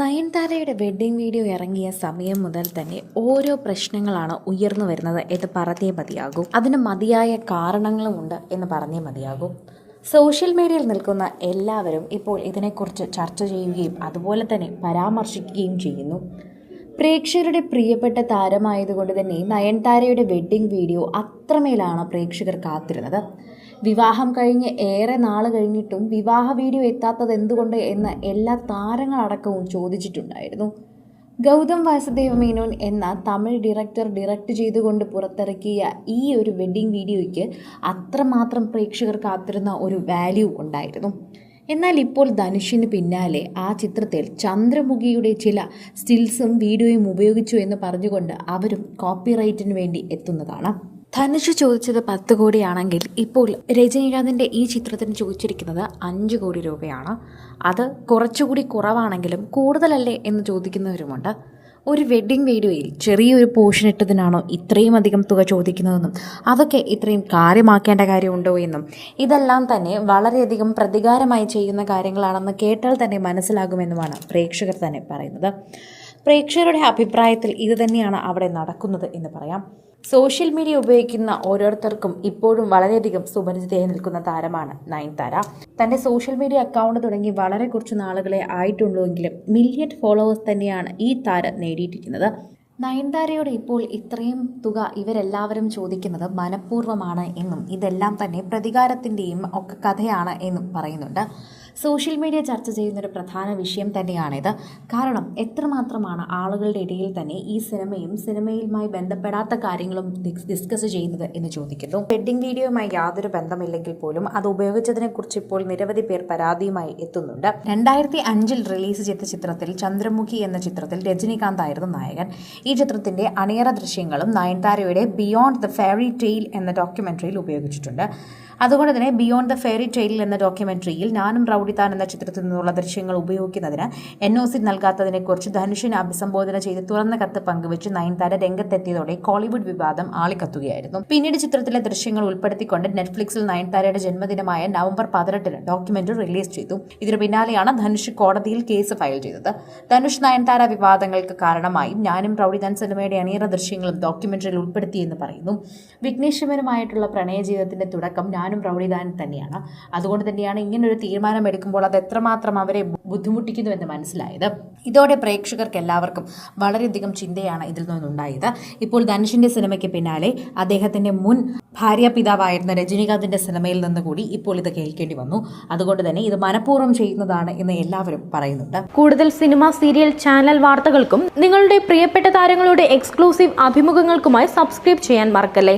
നയൻതാരയുടെ wedding video ഇറങ്ങിയ സമയം മുതൽ തന്നെ ഓരോ പ്രശ്നങ്ങളാണ് ഉയർന്നു വരുന്നത് എന്ന് പറഞ്ഞേ മതിയാകും. അതിന് മതിയായ കാരണങ്ങളുമുണ്ട് എന്ന് പറഞ്ഞേ മതിയാകും. സോഷ്യൽ മീഡിയയിൽ നിൽക്കുന്ന എല്ലാവരും ഇപ്പോൾ ഇതിനെക്കുറിച്ച് ചർച്ച ചെയ്യുകയും അതുപോലെ തന്നെ പരാമർശിക്കുകയും ചെയ്യുന്നു. പ്രേക്ഷകരുടെ പ്രിയപ്പെട്ട താരമായതുകൊണ്ട് തന്നെ നയൻതാരയുടെ വെഡ്ഡിംഗ് വീഡിയോ അത്രമേലാണ് പ്രേക്ഷകർ കാത്തിരുന്നത്. വിവാഹം കഴിഞ്ഞ് ഏറെ നാൾ കഴിഞ്ഞിട്ടും വിവാഹ വീഡിയോ എത്താത്തത് എന്തുകൊണ്ട് എന്ന് എല്ലാ താരങ്ങളടക്കവും ചോദിച്ചിട്ടുണ്ടായിരുന്നു. ഗൗതം വാസുദേവ മേനോൻ എന്ന തമിഴ് ഡയറക്ടർ ഡയറക്റ്റ് ചെയ്തുകൊണ്ട് പുറത്തിറക്കിയ ഈ ഒരു വെഡ്ഡിംഗ് വീഡിയോയ്ക്ക് അത്രമാത്രം പ്രേക്ഷകർ കാത്തിരുന്ന ഒരു വാല്യൂ ഉണ്ടായിരുന്നു. എന്നാൽ ഇപ്പോൾ ധനുഷിന് പിന്നാലെ ആ ചിത്രത്തിൽ ചന്ദ്രമുഖിയുടെ ചില സ്റ്റിൽസും വീഡിയോയും ഉപയോഗിച്ചു എന്ന് പറഞ്ഞുകൊണ്ട് അവരും കോപ്പിറൈറ്റിന് വേണ്ടി എത്തുന്നതാണ്. ധനുഷ് ചോദിച്ചത് പത്ത് കോടിയാണെങ്കിൽ ഇപ്പോൾ രജനീകാന്തിന്റെ ഈ ചിത്രത്തിന് ചോദിച്ചിരിക്കുന്നത് അഞ്ച് കോടി രൂപയാണ്. അത് കുറച്ചുകൂടി കുറവാണെങ്കിലും കൂടുതലല്ലേ എന്ന് ചോദിക്കുന്നവരുമുണ്ട്. ഒരു വെഡ്ഡിംഗ് വീഡിയോയിൽ ചെറിയൊരു പോർഷൻ ഇട്ടതിനാണോ ഇത്രയും അധികം തുക ചോദിക്കുന്നതെന്നും അതൊക്കെ ഇത്രയും കാര്യമാക്കേണ്ട കാര്യമുണ്ടോ എന്നും. ഇതെല്ലാം തന്നെ വളരെയധികം പ്രതികാരമായി ചെയ്യുന്ന കാര്യങ്ങളാണെന്ന് കേട്ടാൽ തന്നെ മനസ്സിലാകുമെന്നുമാണ് പ്രേക്ഷകർ തന്നെ പറയുന്നത്. പ്രേക്ഷകരുടെ അഭിപ്രായത്തിൽ ഇത് തന്നെയാണ് അവിടെ നടക്കുന്നത് എന്ന് പറയാം. സോഷ്യൽ മീഡിയ ഉപയോഗിക്കുന്ന ഓരോരുത്തർക്കും ഇപ്പോഴും വളരെയധികം സുപരിചിതയായി നിൽക്കുന്ന താരമാണ് നയൻതാര. തന്റെ സോഷ്യൽ മീഡിയ അക്കൗണ്ട് തുടങ്ങി വളരെ കുറച്ച് നാളുകളെ ആയിട്ടുള്ളൂ എങ്കിലും മില്യൺ ഫോളോവേഴ്സ് തന്നെയാണ് ഈ താരം നേടിയിരിക്കുന്നത്. നയൻതാരയോട് ഇപ്പോൾ ഇത്രയും തുക ഇവരെല്ലാവരും ചോദിക്കുന്നത് മനഃപൂർവമാണ് എന്നും ഇതെല്ലാം തന്നെ പ്രതികാരത്തിന്റെയും ഒക്കെ കഥയാണ് എന്നും പറയുന്നുണ്ട്. സോഷ്യൽ മീഡിയ ചർച്ച ചെയ്യുന്നൊരു പ്രധാന വിഷയം തന്നെയാണിത്. കാരണം എത്രമാത്രമാണ് ആളുകളുടെ ഇടയിൽ തന്നെ ഈ സിനിമയും സിനിമയുമായി ബന്ധപ്പെടാത്ത കാര്യങ്ങളും ഡിസ് ഡിസ്കസ് ചെയ്യുന്നത് എന്ന് ചോദിക്കുന്നു. വെഡ്ഡിംഗ് വീഡിയോയുമായി യാതൊരു ബന്ധമില്ലെങ്കിൽ പോലും അത് ഉപയോഗിച്ചതിനെക്കുറിച്ച് ഇപ്പോൾ നിരവധി പേർ പരാതിയുമായി എത്തുന്നുണ്ട്. രണ്ടായിരത്തി അഞ്ചിൽ റിലീസ് ചെയ്ത ചിത്രത്തിൽ ചന്ദ്രമുഖി എന്ന ചിത്രത്തിൽ രജനീകാന്ത് ആയിരുന്നു നായകൻ. ഈ ചിത്രത്തിന്റെ അണിയറ ദൃശ്യങ്ങളും നയൻതാരയുടെ ബിയോണ്ട് ദ ഫെയറി ടെയിൽ എന്ന ഡോക്യുമെന്ററിയിൽ ഉപയോഗിച്ചിട്ടുണ്ട്. അതുകൊണ്ട് തന്നെ ബിയോണ്ട് ദ ഫെയറി ടെയിൽ എന്ന ഡോക്യുമെന്ററിയിൽ ഞാനും റൌഡിത്താൻ എന്ന ചിത്രത്തിൽ നിന്നുള്ള ദൃശ്യങ്ങൾ ഉപയോഗിക്കുന്നതിന് എൻ ഒ സി നൽകാത്തതിനെക്കുറിച്ച് ധനുഷിനെ അഭിസംബോധന ചെയ്ത് തുറന്ന കത്ത് പങ്കുവച്ച് നയൻതാര രംഗത്തെത്തിയതോടെ കോളിവുഡ് വിവാദം ആളിക്കത്തുകയായിരുന്നു. പിന്നീട് ചിത്രത്തിലെ ദൃശ്യങ്ങൾ ഉൾപ്പെടുത്തിക്കൊണ്ട് നെറ്റ്ഫ്ലിക്സിൽ നയൻതാരയുടെ ജന്മദിനമായ നവംബർ പതിനെട്ടിന് ഡോക്യുമെന്ററി റിലീസ് ചെയ്തു. ഇതിനു പിന്നാലെയാണ് ധനുഷ് കോടതിയിൽ കേസ് ഫയൽ ചെയ്തത്. ധനുഷ് നയൻതാര വിവാദങ്ങൾക്ക് കാരണമായി ഞാനും റൌഡിതാൻ സിനിമയുടെ അണിയറ ദൃശ്യങ്ങളും ഡോക്യുമെന്ററിയിൽ ഉൾപ്പെടുത്തിയെന്ന് പറയുന്നു. വിഘ്നേശ്വരനുമായിട്ടുള്ള പ്രണയ ജീവിതത്തിന്റെ തുടക്കം ഞാനും റൌഡിതാൻ തന്നെയാണ്. അതുകൊണ്ട് തന്നെയാണ് ഇങ്ങനൊരു തീരുമാനം എടുക്കുമ്പോൾ അത് എത്രമാത്രം അവരെ ബുദ്ധിമുട്ടിക്കുന്നു ബുദ്ധിമുട്ടിക്കുന്നുവെന്ന് മനസ്സിലായത്. ഇതോടെ പ്രേക്ഷകർക്ക് എല്ലാവർക്കും വളരെയധികം ചിന്തയാണ് ഇതിൽ നിന്നുണ്ടായത്. ഇപ്പോൾ ധനുഷിന്റെ സിനിമയ്ക്ക് പിന്നാലെ അദ്ദേഹത്തിന്റെ മുൻ ഭാര്യ പിതാവായിരുന്ന സിനിമയിൽ നിന്ന് കൂടി ഇപ്പോൾ ഇത് കേൾക്കേണ്ടി വന്നു. അതുകൊണ്ട് തന്നെ ഇത് മനഃപൂർവം ചെയ്യുന്നതാണ് എന്ന് എല്ലാവരും പറയുന്നുണ്ട്. കൂടുതൽ സിനിമ സീരിയൽ ചാനൽ വാർത്തകൾക്കും നിങ്ങളുടെ പ്രിയപ്പെട്ട താരങ്ങളുടെ എക്സ്ക്ലൂസീവ് അഭിമുഖങ്ങൾക്കുമായി സബ്സ്ക്രൈബ് ചെയ്യാൻ മറക്കല്ലേ?